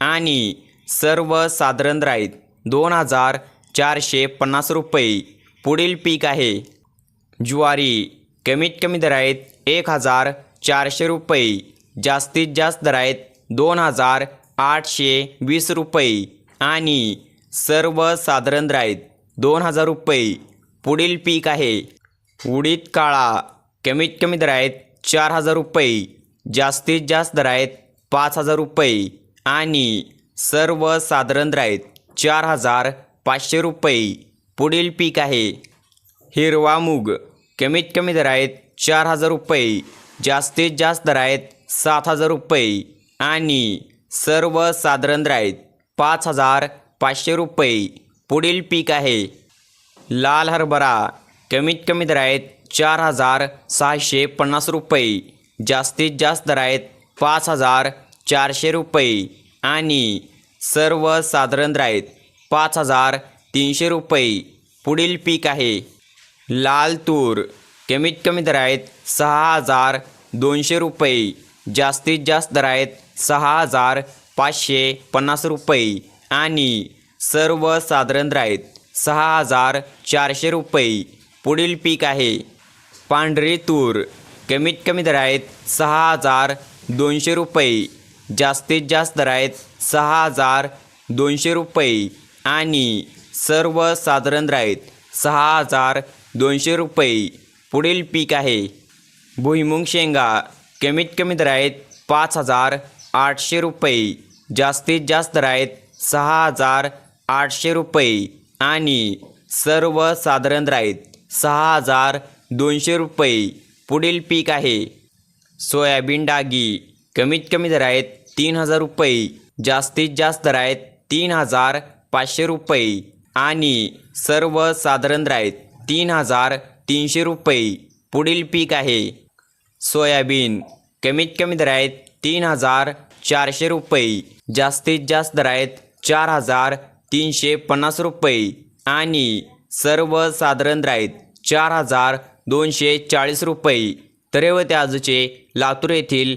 आणि सर्वसाधारण साधारण आहेत दोन हजार चारशे पन्नास रुपये पुढील पीक आहे. ज्वारी कमीत कमी दर एक हजार चारशे रुपये जास्तीत जास्त दर आहेत दोन हजार आठशे वीस रुपये आणि सर्वसाधारण साधारण आहेत दोन हजार रुपये पुढील पीक आहे. उडीद काळा कमीत कमी दर आहेत चार हजार रुपये जास्तीत जास्त दर आहेत पाच हजार रुपये. आणि सर्वसाधारण दर आहेत चार हजार पाचशे रुपये पुढील पीक आहे. हिरवा मूग कमीत कमी दर आहेत चार हजार रुपये जास्तीत जास्त दर आहेत सात हजार रुपये आणि सर्वसाधारण दर आहेत पाच हजार पाचशे रुपये पुढील पीक आहे. लाल हरभरा कमीत कमी दर आहेत चार हजार सहाशे पन्नास रुपये जास्तीत जास्त दर आहेत पाच हजार चारशे रुपये आणि सर्वसाधारण साधारण आहेत पाच हजार तीनशे रुपये पुढील पीक आहे. लाल तूर कमीत कमी दर आहेत सहा हजार दोनशे रुपये जास्तीत जास्त दर आहेत सहा हजार पाचशे पन्नास रुपये आणि सर्वसाधारण साधारण आहेत सहा हजार चारशे रुपये पुढील पीक आहे. पांढरी तूर कमीत कमी दर आहेत सहा हजार दोनशे रुपये जास्तीत जास्त आहेत सहा हजार दोनशे रुपये आणि सर्वसाधारण दर आहेत सहा हजार दोनशे रुपये. पुढील पीक आहे. भुईमुंग शेंगा कमीत कमी दर आहेत पाच हजार आठशे रुपये. जास्तीत जास्त आहेत सहा हजार आठशे रुपये आणि सर्वसाधारण दर आहेत सहा हजार दोनशे रुपये. पुढील पीक आहे. सोयाबीन डागी कमीत कमी दर आहेत तीन हजार रुपये जास्तीत जास्त दर आहेत तीन हजार पाचशे रुपये आणि सर्वसाधारण राहत तीन हजार तीनशे रुपये. पुढील पीक आहे. सोयाबीन कमीत कमी दर आहेत तीन हजार चारशे रुपये जास्तीत जास्त दर आहेत चार हजार तीनशे पन्नास रुपये आणि सर्वसाधारण राहत चार हजार दोनशे चाळीस रुपये. तर हे आजचे लातूर येथील